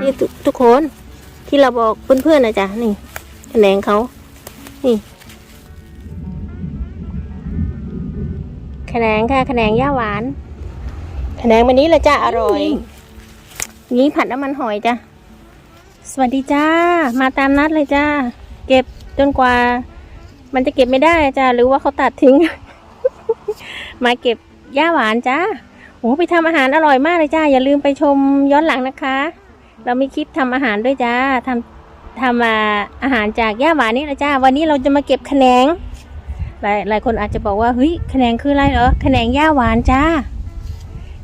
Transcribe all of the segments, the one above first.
นี่ทุกทุกคน ที่เราบอกเพื่อนๆนะจ๊ะนี่แขนงเขา นี่แขนงค่ะแขนงย่าหวานแขนงวันนี้ละจ้ะอร่อย นี้ผัดน้ำมันหอยจ้ะสวัสดีจ้า มาตามนัดเลยจ้า เก็บจนกว่า มันจะเก็บไม่ได้จ้าหรือว่าเขาตัดทิ้ง มาเก็บย่าหวานจ้าโอ้ไปทำอาหารอร่อยมากเลยจ้า อย่าลืมไปชมย้อนหลังนะคะ เรามีคลิปทำอาหารด้วยจ้าทำทำอ่าอาหารจากย่าหวานนี่นะจ้า วันนี้เราจะมาเก็บแขนง หลายหลายคนอาจจะบอกว่าเฮ้ยแขนงคืออะไรเหรอแขนงย่าหวานจ้า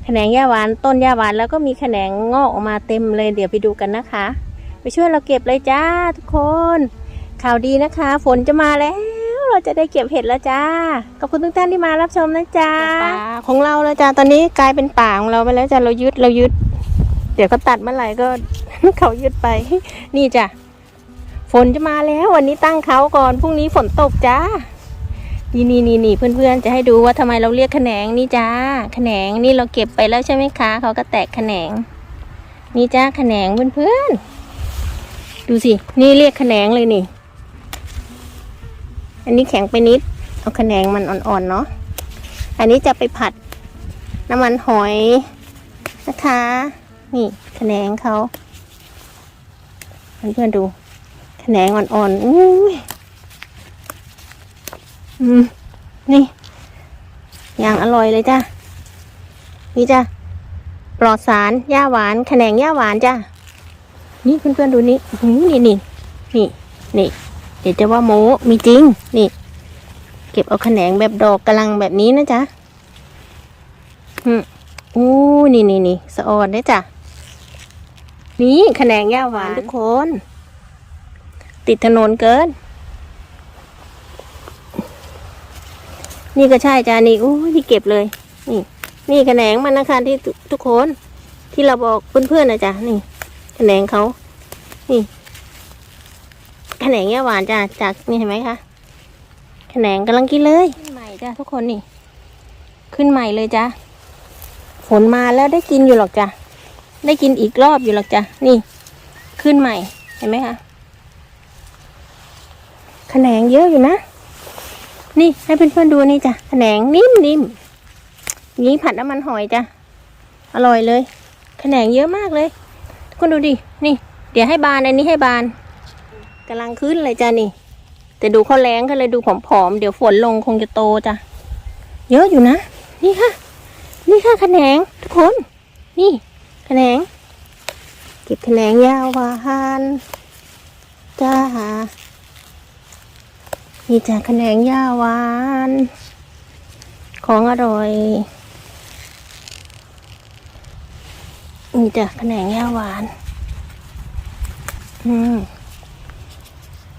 แขนงย่าหวานต้นย่าหวานแล้วก็มีแขนงงอกออกมาเต็มเลยเดี๋ยวไปดูกันนะคะ ไปช่วยเราเก็บเลยจ้าทุกคน ข่าวดีนะคะ ฝนจะมาแล้ว เราจะได้เก็บเห็ดแล้วจ้าขอบคุณทุกท่านที่มารับชมนะจ้าป่าของเราแล้วจ้าตอนนี้กลายเป็นป่าของเราไปแล้วจ้าเรายึดเรายึด เดี๋ยวเขาตัดเมื่อไหร่ก็ เขายึดไป นี่จ้ะ ฝนจะมาแล้ว วันนี้ตั้งเขาก่อน พรุ่งนี้ฝนตกจ้า นี่นี่นี่นี่เพื่อนๆ จะให้ดูว่าทำไมเราเรียกแขนงนี่จ้า แขนงนี่เราเก็บไปแล้วใช่ไหมคะ เขาก็แตกแขนง นี่จ้าแขนงเพื่อนๆ ดูสิ นี่เรียกแขนงเลยนี่ อันนี้แข็งไปนิด เอาแขนงมันอ่อนๆเนาะ อันนี้จะไปผัดน้ำมันหอยนะคะ นี่แขนงเขาเพื่อนๆดู แขนงอ่อนๆอุ้ยอืมนี่ อย่างอร่อยเลยจ้ะ นี่จ้ะ ปลอดสารหญ้าหวาน แขนงหญ้าหวานจ้ะ นี่เพื่อนๆดูนี่หือนี่นี่นี่นี่ เดี๋ยวจะว่าโมมีจริง นี่ เก็บเอาแขนงแบบดอกกำลังแบบนี้นะจ๊ะ อืมอู้นี่นี่นี่สะออนได้จ้ะ นี่แขนงย่าหวานทุกคน ติดถนนเกิน นี่ก็ใช่จ้ะนี่อู้ที่เก็บเลย นี่ นี่แขนงมันนะคะที่ทุทุกคน ที่เราบอกเพื่อนๆนะจ๊ะนี่แขนงเขานี่แขนงย่าหวานจ้ะจากนี่เห็นไหมคะแขนงกำลังกินเลยขึ้นใหม่จ้ะทุกคนนี่ ขึ้นใหม่เลยจ้ะฝนมาแล้วได้กินอยู่หรอกจ้ะ ได้กินอีกรอบอยู่หรอกจ้ะ นี่ขึ้นใหม่ เห็นไหมคะแขนงเยอะอยู่นะ นี่ให้เพื่อนๆดูนี่จ้ะแขนงนิ่มๆนี้ผัดน้ำมันหอยจ้ะ อร่อยเลยแขนงเยอะมากเลยทุกคนดูดิ นี่ เดี๋ยวให้บานอันนี้ให้บานกำลังขึ้นเลยจ้ะนี่ แต่ดูเขาแรงก็เลยดูผอมๆ เดี๋ยวฝนลงคงจะโตจ้ะ เยอะอยู่นะ นี่ค่ะ นี่ค่ะแขนงทุกคน นี่ แขนงเก็บแขนงยาวหวานจ้านี่จ้ะแขนงยาวหวาน ของอร่อยนี่จ้ะแขนงยาวหวาน อืม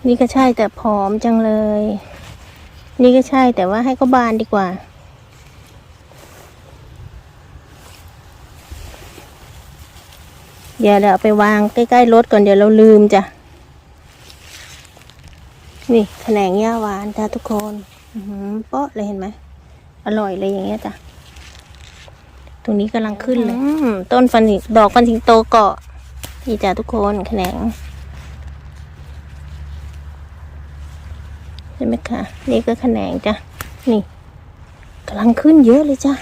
นี่ก็ใช่แต่ผอมจังเลย นี่ก็ใช่แต่ว่าให้เขาบานดีกว่า เดี๋ยวเดี๋ยวเอาไปวางใกล้ๆรถก่อนเดี๋ยวเราลืมจ้ะ นี่แขนงย่าหวานจ้ะทุกคนอือหือเปาะเลยเห็นไหม อร่อยเลยอย่างเงี้ยจ้ะ ตรงนี้กำลังขึ้นเลยต้นฟันดอกฟันสิงโตเกาะนี่จ้ะทุกคนแขนงใช่ไหมคะ นี่ก็แขนงจ้ะ นี่กำลังขึ้นเยอะเลยจ้ะ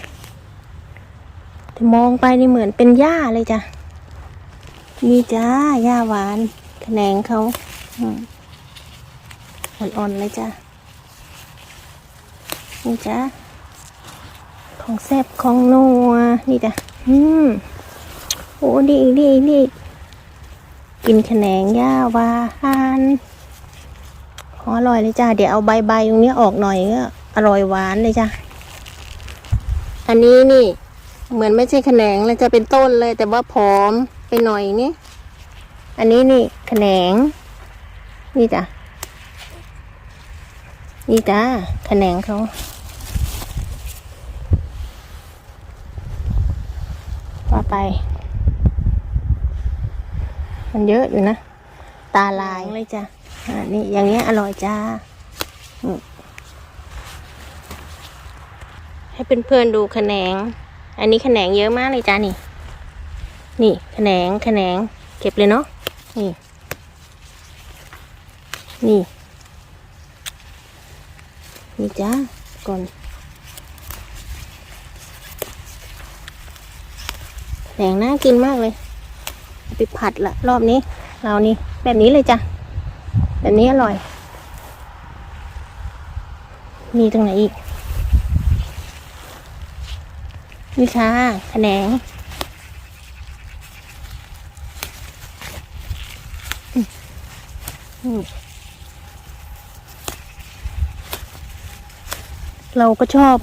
แต่มองไปนี่เหมือนเป็นหญ้าเลยจ้ะ นี่จ้าหญ้าหวานแขนงเขาอ่อนๆเลยจ้ะนี่จ้ะของแซบของนัวนี่จ้ะอืมโอ้ดีดีดีกินแขนงหญ้าหวานของอร่อยเลยจ้าเดี๋ยวเอาใบใบตรงนี้ออกหน่อยก็อร่อยหวานเลยจ้าอันนี้นี่ เหมือนไม่ใช่แขนงเลยจะเป็นต้นเลย แต่ว่าผอม ไปหน่อยนี่ อันนี้นี่แขนง นี่จ้ะ นี่จ้าแขนงเขาว่าไป มันเยอะอยู่นะ ตาลายเลยจ้ะอ่านี่อย่างเงี้ยอร่อยจ้าอืมให้เพื่อนๆดูแขนง อันนี้แขนงเยอะมากเลยจ้านี่ นี่แขนงแขนงเก็บเลยเนาะนี่ นี่ นี่จ้าก่อนแหงน่ากินมากเลย ไปผัดละรอบนี้ เรานี่แบบนี้เลยจ้ะ แบบนี้อร่อย มีตรงไหนอีก นี่ค่ะแขนงอืมอืม เราก็ชอบ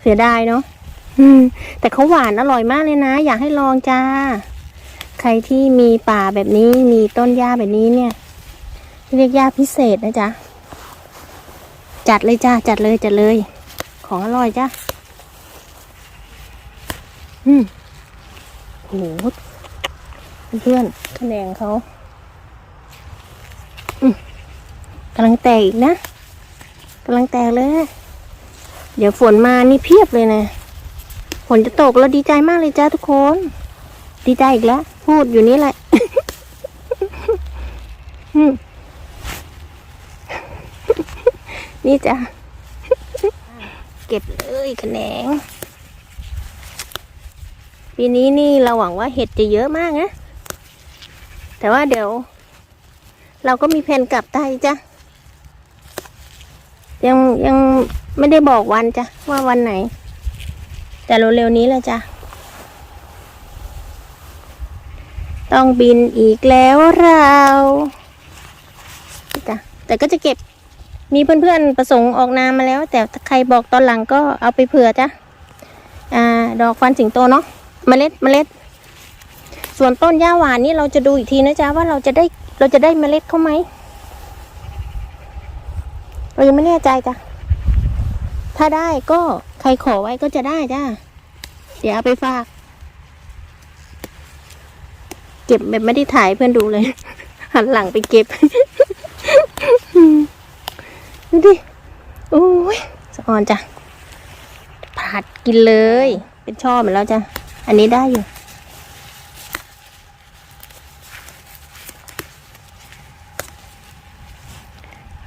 เสียดายเนาะแต่เขาหวานอร่อยมากเลยนะ อยากให้ลองจ้า ใครที่มีป่าแบบนี้มีต้นหญ้าแบบนี้เนี่ย เรียกหญ้าพิเศษนะจ๊ะ จัดเลยจ้า จัดเลยจัดเลย ของอร่อยจ้าอืมโหเพื่อนๆคะแนนเขาอืม กำลังแตกอีกนะกำลังแตกเลย เดี๋ยวฝนมานี่เพียบเลยนะ ฝนจะตกแล้วดีใจมากเลยจ้าทุกคน ดีใจอีกแล้ว พูดอยู่นี่แหละนี่จ้ะ เก็บเลยคะแนนปีนี้นี่เราหวังว่าเห็ดจะเยอะมากนะ แต่ว่าเดี๋ยว เราก็มีแผนกลับไทยจ้ะ ยังยังไม่ได้บอกวันจ้ะว่าวันไหน แต่เร็วๆนี้แหละจ้ะ ต้องบินอีกแล้วเราจ้ะแต่ก็จะเก็บมีเพื่อนๆประสงค์ออกนามมาแล้ว แต่ใครบอกตอนหลังก็เอาไปเผื่อจ้ะอ่า ดอกฟันสิงโตเนาะเมล็ดเมล็ด ส่วนต้นหญ้าหวานนี่เราจะดูอีกทีนะจ๊ะว่าเราจะได้เราจะได้เมล็ดเขาไหม เรายังไม่แน่ใจจ้ะ ถ้าได้ก็ใครขอไว้ก็จะได้จ้ะ เดี๋ยวเอาไปฝาก เก็บแบบไม่ได้ถ่ายเพื่อนดูเลย หันหลังไปเก็บ ดูดิโอ้ยสะออนจ้ะผัดกินเลย เป็นชอบเหมือนแล้วจ้ะ อันนี้ได้อยู่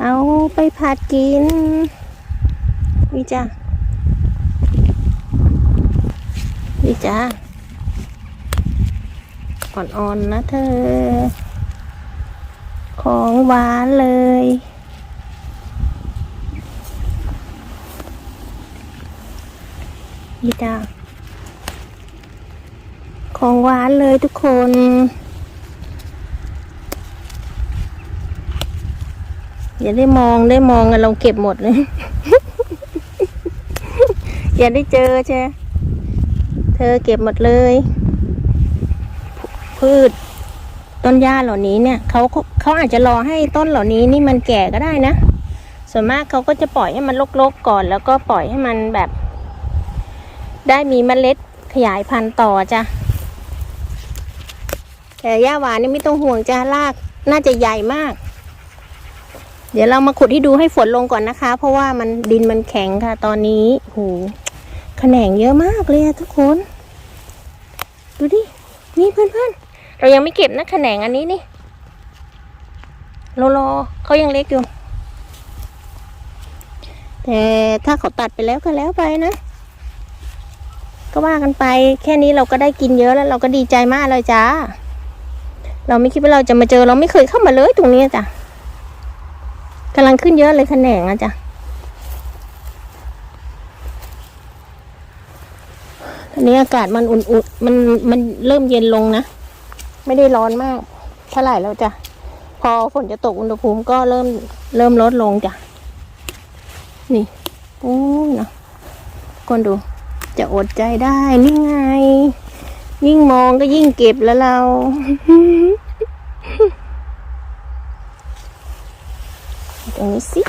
เอา ไปผัดกิน นี่จ้ะนี่จ้ะอ่อนๆนะเธอ ของหวานเลยนี่จ้ะของหวานเลยทุกคน อย่าได้มองได้มองกันเราเก็บหมดเลย อย่าได้เจอใช่เธอเก็บหมดเลย พืชต้นหญ้าเหล่านี้เนี่ยเขาเขาอาจจะรอให้ต้นเหล่านี้นี่มันแก่ก็ได้นะ ส่วนมากเขาก็จะปล่อยให้มันรกๆก่อน แล้วก็ปล่อยให้มันแบบ ได้มีเมล็ดขยายพันธุ์ต่อจ้ะแต่หญ้าหวานนี่ไม่ต้องห่วงจ้ารากน่าจะใหญ่มาก เดี๋ยวเรามาขุดให้ดูให้ฝนลงก่อนนะคะ เพราะว่ามันดินมันแข็งค่ะ ตอนนี้โหแขนงเยอะมากเลยทุกคน ดูดิ นี่เพื่อนๆ เรายังไม่เก็บนะแขนงอันนี้นี่รอรอเขายังเล็กอยู่ แต่ถ้าเขาตัดไปแล้วก็แล้วไปนะ ก็ว่ากันไป แค่นี้เราก็ได้กินเยอะแล้ว เราก็ดีใจมากเลยจ้า เราไม่คิดว่าเราจะมาเจอเราไม่เคยเข้ามาเลยตรงนี้จ้ะ กำลังขึ้นเยอะเลยแขนงอะจ้ะตอนนี้อากาศมันอุ่นๆมันมันเริ่มเย็นลงนะ ไม่ได้ร้อนมาก เท่าไหร่แล้วจ้ะ พอฝนจะตกอุณหภูมิก็เริ่มเริ่มลดลงจ้ะ นี่โอ้ยนะคนดู จะอดใจได้นี่ไง ยิ่งมองก็ยิ่งเก็บแล้วเรา รงนี้สิ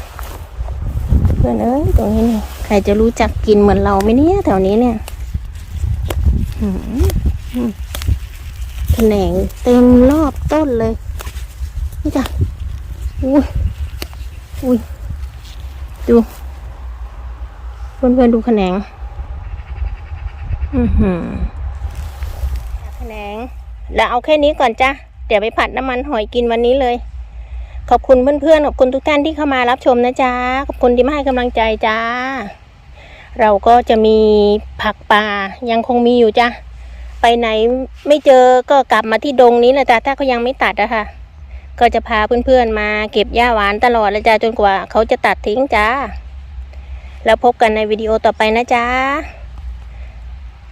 เพื่อนเอ้ยตรงนี้เนี่ยใครจะรู้จักกินเหมือนเราไหมเนี่ยแถวนี้เนี่ยหืมหืมแขนงเต็มรอบต้นเลย นี่จ้ะ อุ้ย อุ้ย ดู เพื่อนเพื่อนๆดูแขนง อือหือแขนงแขแล้วเอาแค่นี้ก่อนจ้ะ เดี๋ยวไปผัดน้ำมันหอยกินวันนี้เลย ขอบคุณเพื่อนๆ ขอบคุณทุกท่านที่เข้ามารับชมนะจ๊ะ ขอบคุณที่มาให้กำลังใจจ้า เราก็จะมีผักป่ายังคงมีอยู่จ้ะ ไปไหนไม่เจอก็กลับมาที่ดงนี้แหละจ้ะถ้าเขายังไม่ตัดอะค่ะ ก็จะพาเพื่อนๆมาเก็บหญ้าหวานตลอดเลยจ้ะจนกว่าเขาจะตัดทิ้งจ้า แล้วพบกันในวิดีโอต่อไปนะจ๊ะ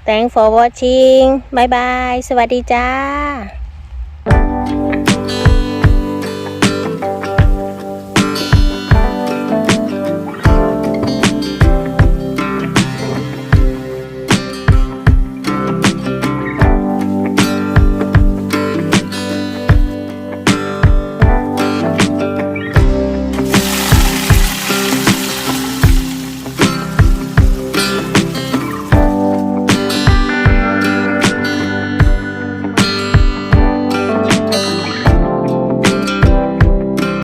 Thanks for watching บายบาย สวัสดีจ้า